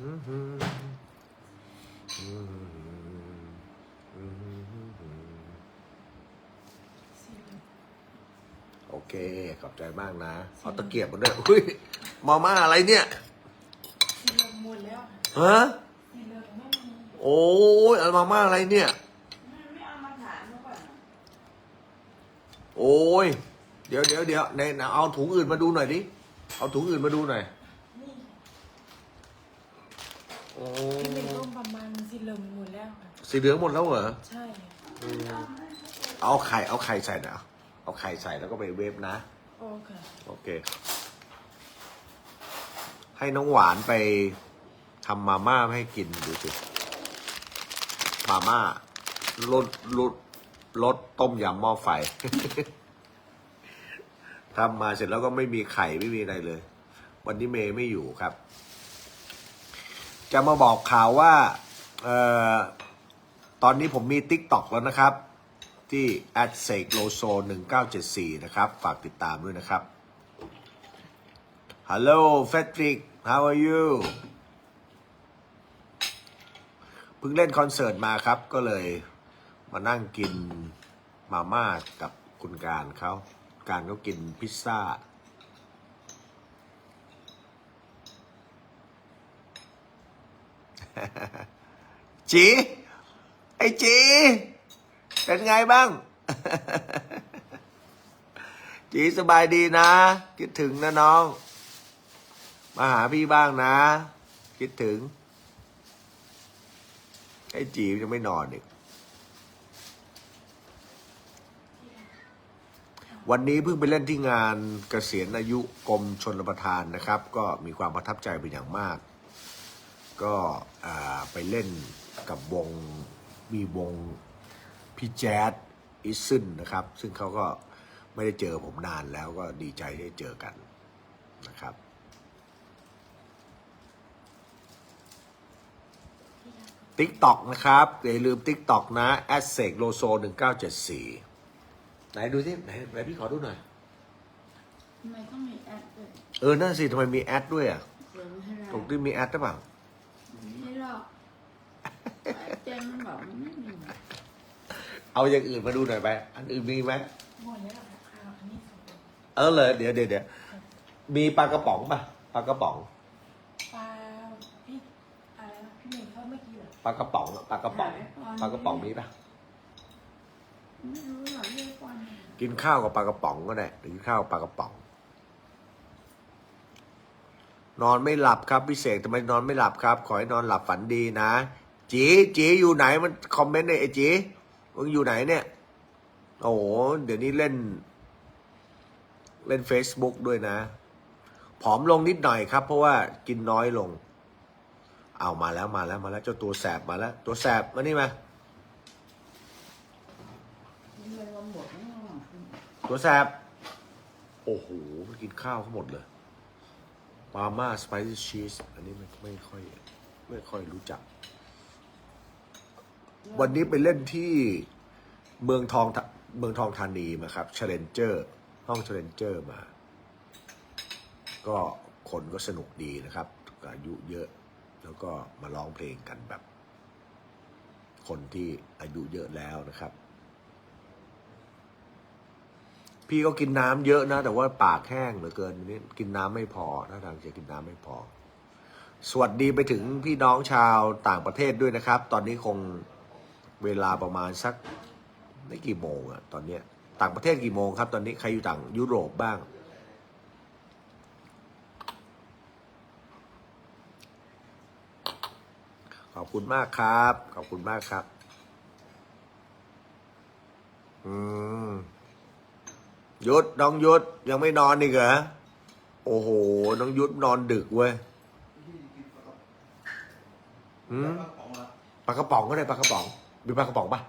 โอเค ขอบใจมากนะ เอาตะเกียบมาด้วยอุ้ยมาม่าอะไรเนี่ยสีเหลืองหมดแล้วฮะโอ้ยเอามาม่าอะไรเนี่ย ไม่เอามาถามเขาก่อนโอ้ย เดี๋ยวเดี๋ยวเดี๋ยวในในเอาถุงอื่นมาดูหน่อยดิ เอาถุงอื่นมาดูหน่อย นี่ โอ้ ที่เป็นต้มประมาณสีเหลืองหมดแล้วค่ะสีเหลืองหมดแล้วเหรอ ใช่เอาไข่เอาไข่ใส่นะเอาไข่ใส่แล้วก็ไปเวฟนะ โอเคโอเค ให้น้องหวานไปทำมาม่าให้กินดูสิ มาม่ารสรสรสต้มยำหม้อไฟ ทำมาเสร็จแล้วก็ไม่มีไข่ไม่มีอะไรเลย วันนี้เมย์ไม่อยู่ครับ จะมาบอกข่าวว่าเอ่อตอนนี้ผมมี t ิ k t o k แล้วนะครับ ที่ at s a k l o s o 1974 นะครับ ฝากติดตามด้วยนะครับ Hello Frederick how are you เพิ่งเล่นคอนเสิร์ตมาครับ ก็เลยมานั่งกินมาม่ากับคุณการเขา การเขากินพิซซ่า จี ไอจี เป็นไงบ้าง จีสบายดีนะ คิดถึงนะน้อง มาหาพี่บ้างนะ คิดถึง ไอจียังไม่นอนอีกวันนี้เพิ่งไปเล่นที่งานเกษียณอายุกรมชนประทานนะครับ ก็มีความประทับใจเป็นอย่างมาก ก็อ่าไปเล่นกับวงมีวงพี่แจ๊ดอิซึนนะครับ ซึ่งเขาก็ไม่ได้เจอผมนานแล้วก็ดีใจที่ได้เจอกันนะครับ t ิ k t o k นะครับ อย่าลืม t ิ k t o k นะ a s s e c l o s o 1974ไหนดูสิไหนไหนพี่ขอดูหน่อยทำไมต้องมีแอดด้วย เออ นั่นสิทำไมมีแอดด้วยอะเดี๋ยวให้เราตรงที่มีแอดหรือเปล่า ไม่หรอกแอดเจ มมันบอกมันไม่มีเอาอย่างอื่นมาดูหน่อยไป อันอื่นมีไหมหมดแล้วค่ะข้าวอันนี้สุดเออเลยเดี๋ยวเดี๋ยวเดี๋ยวมีปลากระป๋องป่ะปลากระป๋องปลาพี่อะไรนะพี่เมย์เขาเมื่อกี้เหรอปลากระป๋องอะปลากระป๋องปลากระป๋องมีป่ะไม่รู้หรอกเรียกวันไหนกินข้าวกับปลากระป๋องก็ได้หรือกินข้าวกับปลากระป๋อง นอนไม่หลับครับพี่เสกทำไมนอนไม่หลับครับ ขอให้นอนหลับฝันดีนะ จีจีอยู่ไหนมันคอมเมนต์ในไอจีมึงอยู่ไหนเนี่ย โอ้โห เดี๋ยวนี้เล่น เล่น Facebook ด้วยนะ ผอมลงนิดหน่อยครับ เพราะว่ากินน้อยลง เอามาแล้วมาแล้วมาแล้วเจ้าตัวแสบมาแล้ว ตัวแสบมานี่มามันเลยวันหมตัวแสบ โอ้โห กินข้าวเขาหมดเลยมาม่าสไปซี่ชีสอันนี้ไม่ไม่ค่อย ไม่ค่อยรู้จัก วันนี้ไปเล่นที่เมืองทองเมืองทองธานีมาครับ Challenger ห้อง Challenger มา ก็คนก็สนุกดีนะครับอายุเยอะแล้วก็มาร้องเพลงกันแบบ คนที่อายุเยอะแล้วนะครับ พี่ก็กินน้ำเยอะนะ แต่ว่าปากแห้งเหลือเกินนี้กินน้ำไม่พอถ้าทางจะกินน้ำไม่พอ สวัสดีไปถึงพี่น้องชาวต่างประเทศด้วยนะครับ ตอนนี้คง เวลาประมาณสักไม่กี่โมงอะตอนเนี้ย ต่างประเทศกี่โมงครับ ตอนนี้ใครอยู่ต่างยุโรปบ้าง ขอบคุณมากครับ ขอบคุณมากครับ อืมยุดน้องยุดยังไม่นอนอีกเหรอโอ้โห น้องยุดนอนดึกเว้ยหืมปลากระป๋องก็ได้ปลากระป๋อง มีปลากระป๋องปะ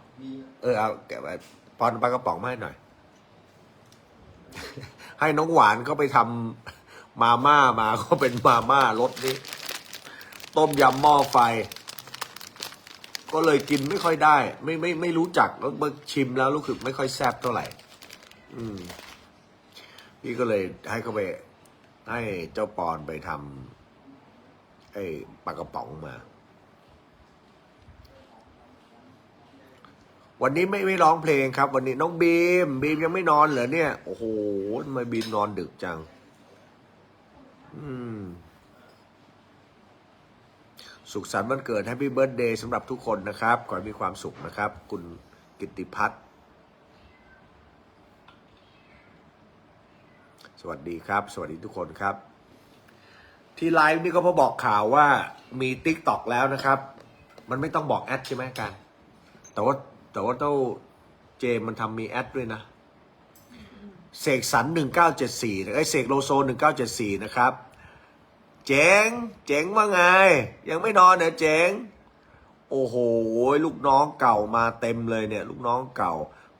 เออเอาแกะไปปอนปลากระป๋องมาให้หน่อย ให้น้องหวานเขาไปทำมาม่ามาก็เป็นมาม่ารสนี้ ต้มยำหม้อไฟ ก็เลยกินไม่ค่อยได้ ไม่ไม่ไม่รู้จักแล้วมาชิมแล้วรู้สึกไม่ค่อยแซ่บเท่าไหร่ อืม พี่ก็เลยให้เขาไปให้เจ้าปอนไปทำไอ้ปลากระป๋องมา วันนี้ไม่ไม่ร้องเพลงครับ วันนี้น้องบีมบีมยังไม่นอนเหรอเนี่ย โอ้โหทำไมบีมนอนดึกจัง อืม สุขสันต์วันเกิดแฮปปี้เบิร์ดเดย์สำหรับทุกคนนะครับ ขอให้มีความสุขนะครับ คุณกิติพัฒน์สวัสดีครับ สวัสดีทุกคนครับ ที่ไลฟ์นี่ก็เพอบอกข่าวว่ามี t ิ k t o k แล้วนะครับ มันไม่ต้องบอกแอดใช่ไหมกัน แต่ว่า แต่ว่าเต้าเจมมันทำมีแอดด้วยนะ เสกสรร1974นะไอ้ยเสกโลโซ1974นะครับ เจ๋ง เจ๋งว่าไง ยังไม่นอนเหรอเจ๋ง โอ้โห ลูกน้องเก่ามาเต็มเลยเนี่ย ลูกน้องเก่า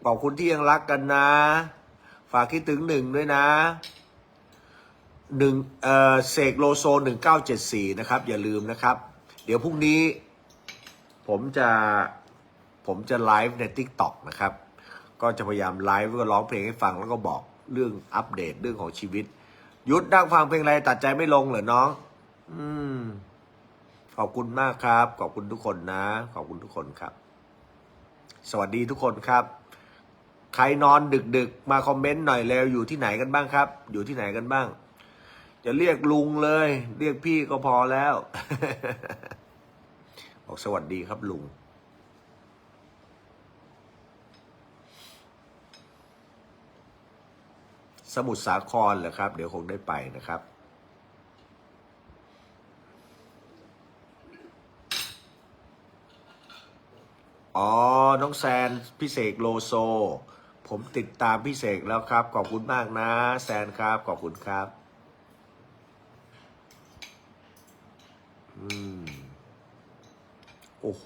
ขอบคุณที่ยังรักกันนะ ฝากคิดถึงหนึ่งด้วยนะหนึ่งเอ่อเสกโลโซ1974นะครับ อย่าลืมนะครับ เดี๋ยวพรุ่งนี้ ผมจะ ผมจะไลฟ์ใน TikTok นะครับ ก็จะพยายามไลฟ์แล้วก็ร้องเพลงให้ฟังแล้วก็บอกเรื่องอัปเดตเรื่องของชีวิต ยุดนั่งฟังเพลงอะไรตัดใจไม่ลงเหรอน้อง อืม ขอบคุณมากครับ ขอบคุณทุกคนนะ ขอบคุณทุกคนครับ สวัสดีทุกคนครับ ใครนอนดึกๆ มาคอมเมนต์หน่อยเร็วอยู่ที่ไหนกันบ้างครับ อยู่ที่ไหนกันบ้างจะเรียกลุงเลย เรียกพี่ก็พอแล้ว บอกสวัสดีครับลุง สมุทรสาครเหรอครับ เดี๋ยวคงได้ไปนะครับ อ๋อ น้องแซนพิเศษโลโซ ผมติดตามพิเศษแล้วครับ ขอบคุณมากนะ แซนครับ ขอบคุณครับ อืม โอ้โห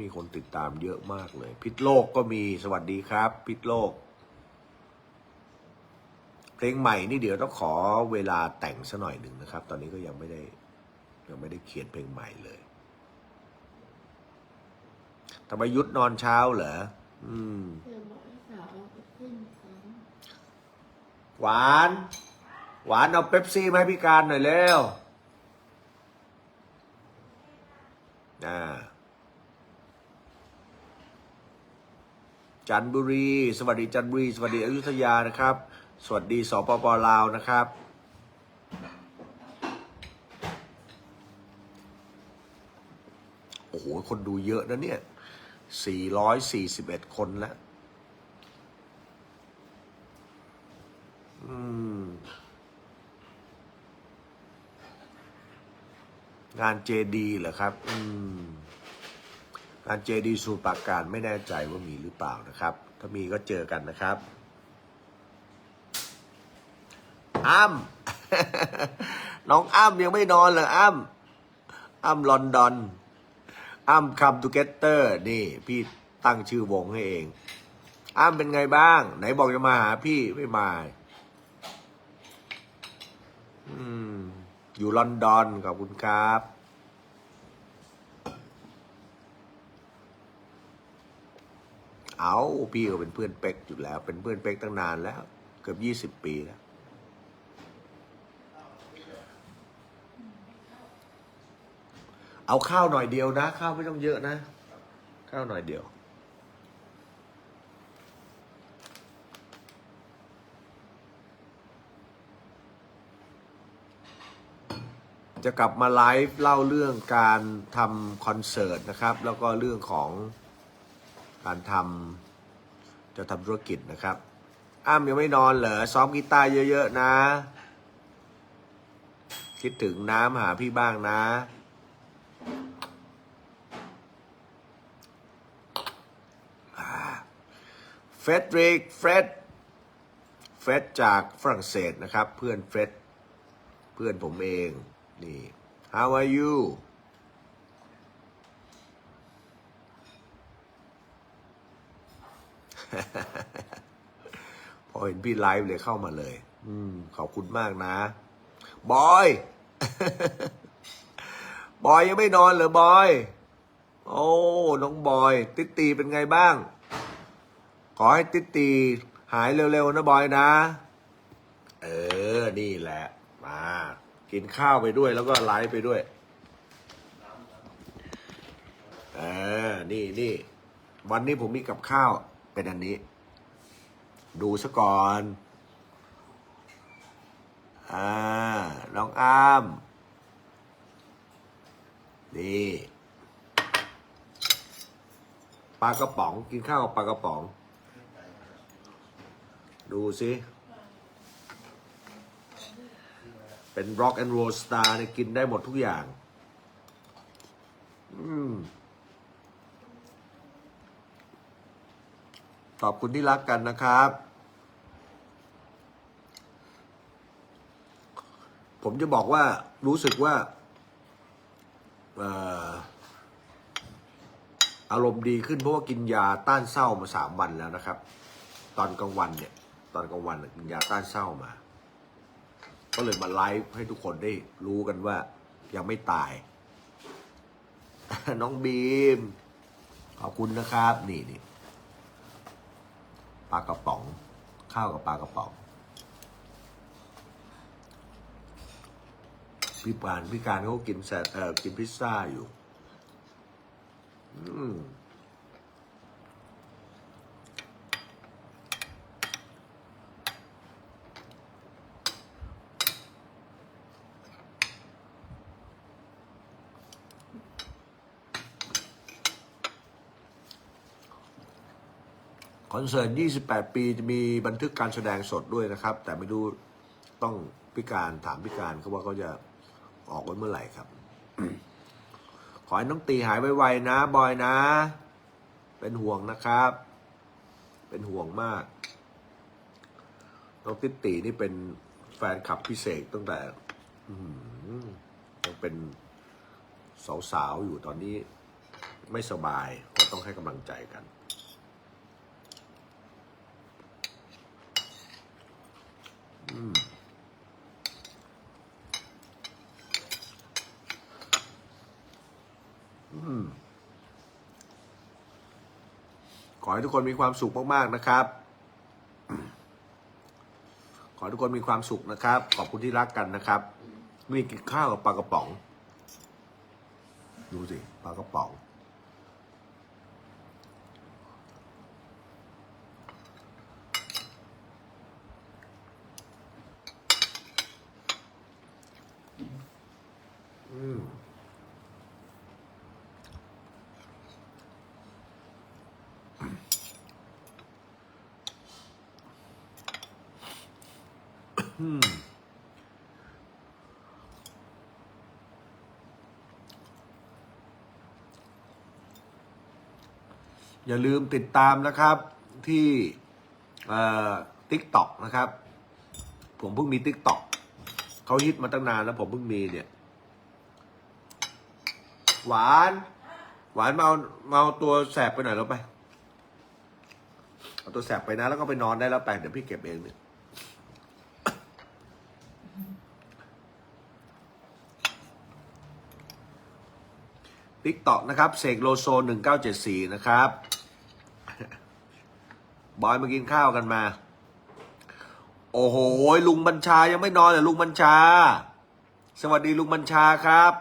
มีคนติดตามเยอะมากเลย พิษโลกก็มี สวัสดีครับ พิษโลก เพลงใหม่นี่เดี๋ยวต้องขอเวลาแต่งซะหน่อยหนึ่งนะครับ ตอนนี้ก็ยังไม่ได้ยังไม่ได้เขียนเพลงใหม่เลยทำไมยุทธนอนเช้าเหรออืมเพื่อนบอกให้สาวานหวาน หวานเอาเป๊ปซี่มาให้พี่การหน่อยเร็วอ่าจันบุรี สวัสดีจันบุรี สวัสดีอยุธยานะครับ สวัสดีสปปลาวนะครับ โอ้โห คนดูเยอะนะเนี่ย 441 คนแล้วงานเจดีเหรอครับ อืม งานเจดีสูตรปากการไม่แน่ใจว่ามีหรือเปล่านะครับ ถ้ามีก็เจอกันนะครับ อ้ำน้องอ้ำยังไม่นอนเหรออ้ำอ้ำลอนดอนอ้ำคัมทูเกตเตอร์นี่ พี่ตั้งชื่อวงให้เอง อ้ำเป็นไงบ้าง ไหนบอกจะมาหาพี่ไม่มาอืมอยู่ลอนดอนขอบคุณครับเอาพี่ก็เป็นเพื่อนเป็กอยู่แล้ว เป็นเพื่อนเป็กตั้งนานแล้ว เกือบยี่สิบปีแล้ว เอาข้าวหน่อยเดียวนะ ข้าวไม่ต้องเยอะนะ ข้าวหน่อยเดียวจะกลับมาไลฟ์เล่าเรื่องการทำคอนเสิร์ตนะครับ แล้วก็เรื่องของการทำจะทำธุรกิจนะครับ อ้ำยังไม่นอนเหรอซ้อมกีตาร์เยอะ ๆ นะ คิดถึงน้ำหาพี่บ้างนะ เฟดริกเฟรดเฟรดจากฝรั่งเศสนะครับ เพื่อนเฟรดเพื่อนผมเอง นี่ how are you พอเห็นพี่ไลฟ์เลยเข้ามาเลย อืม ขอบคุณมากนะ บอย บอยยังไม่นอนเหรอบอย โอ้ น้องบอย ติตีเป็นไงบ้าง ขอให้ติดตีหายเร็วๆนะบอยนะ เออ นี่แหละ มา กินข้าวไปด้วยแล้วก็ไลฟ์ไปด้วย เออ นี่นี่ วันนี้ผมมีกับข้าวเป็นอันนี้ ดูซะก่อน อ่า น้องอาม นี่ ปลากระป๋อง กินข้าวกับปลากระป๋อง ดูสิเป็น rock and roll star เนี่ยกินได้หมดทุกอย่างอืมขอบคุณที่รักกันนะครับ ผมจะบอกว่ารู้สึกว่าอารมณ์ดีขึ้นเพราะว่ากินยาต้านเศร้ามาสามวันแล้วนะครับ ตอนกลางวันเนี่ย ตอนกลางวันกินยาต้านเศร้ามา ก็เลยมาไลฟ์ให้ทุกคนได้รู้กันว่ายังไม่ตาย น้องบีม ขอบคุณนะครับ นี่นี่ปลากระป๋อง ข้าวกับปลากระป๋อง พี่ปานพี่การเขากินแซดเออกินพิซซ่าอยู่ อืม คอนเสิร์ต 28 ปีจะมีบันทึกการแสดงสดด้วยนะครับ แต่ไม่รู้ต้องพิการถามพิการเขาว่าเขาจะออกวันเมื่อไหร่ครับ ขอให้น้องตีหายไวๆนะ บอยนะ เป็นห่วงนะครับ เป็นห่วงมาก น้องติดตีนี่เป็นแฟนคลับพิเศษตั้งแต่ต้อหือยังเป็นสาวๆอยู่ตอนนี้ไม่สบายก็ต้องให้กำลังใจกัน อืม อืม ขอให้ทุกคนมีความสุขมากๆนะครับ ขอให้ทุกคนมีความสุขนะครับ ขอบคุณที่รักกันนะครับ นี่กินข้าวกับปลากระป๋อง ดูสิปลากระป๋อง อืมอืมอย่าลืมติดตามนะครับที่ทิกต็อกนะครับ ผมเพิ่งมีทิกต็อกเขาฮิตมาตั้งนานแล้วผมเพิ่งมีเนี่ย หวาน หวานมาเอามาเอาตัวแสบไปหน่อยแล้วไป เอาตัวแสบไปนะ แล้วก็ไปนอนได้แล้วไปเดี๋ยวพี่เก็บเองเนี่ยติ๊กต็อกนะครับเสกโลโซหนึ่งเก้าเจ็ดสี่นะครับ บอยมากินข้าวกันมา โอ้โห ลุงบัญชายังไม่นอนเลยลุงบัญชา สวัสดีลุงบัญชาครับ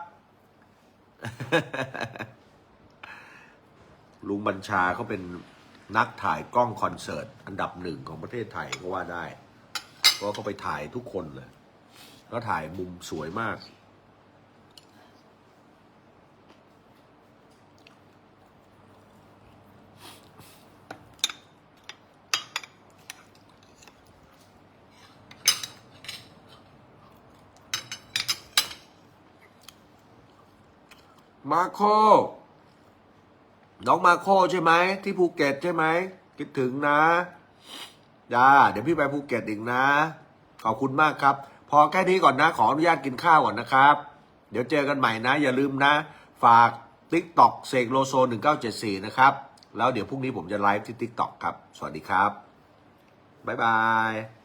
ลุงบัญชาเขาเป็นนักถ่ายกล้องคอนเสิร์ต อันดับหนึ่งของประเทศไทยก็ว่าได้ เพราะเขาไปถ่ายทุกคนเลย แล้วถ่ายมุมสวยมาก มาโค น้องมาโคใช่ไหมที่ภูเก็ตใช่ไหมคิดถึงนะจ้าเดี๋ยวพี่ไปภูเก็ตอีกนะ ขอบคุณมากครับ พอแค่นี้ก่อนนะ ขออนุญาตกินข้าวก่อนนะครับ เดี๋ยวเจอกันใหม่นะ อย่าลืมนะ ฝาก TikTok เสกโลโซ1974 นะครับ แล้วเดี๋ยวพรุ่งนี้ผมจะไลฟ์ที่ TikTok ครับ สวัสดีครับ บ๊ายบาย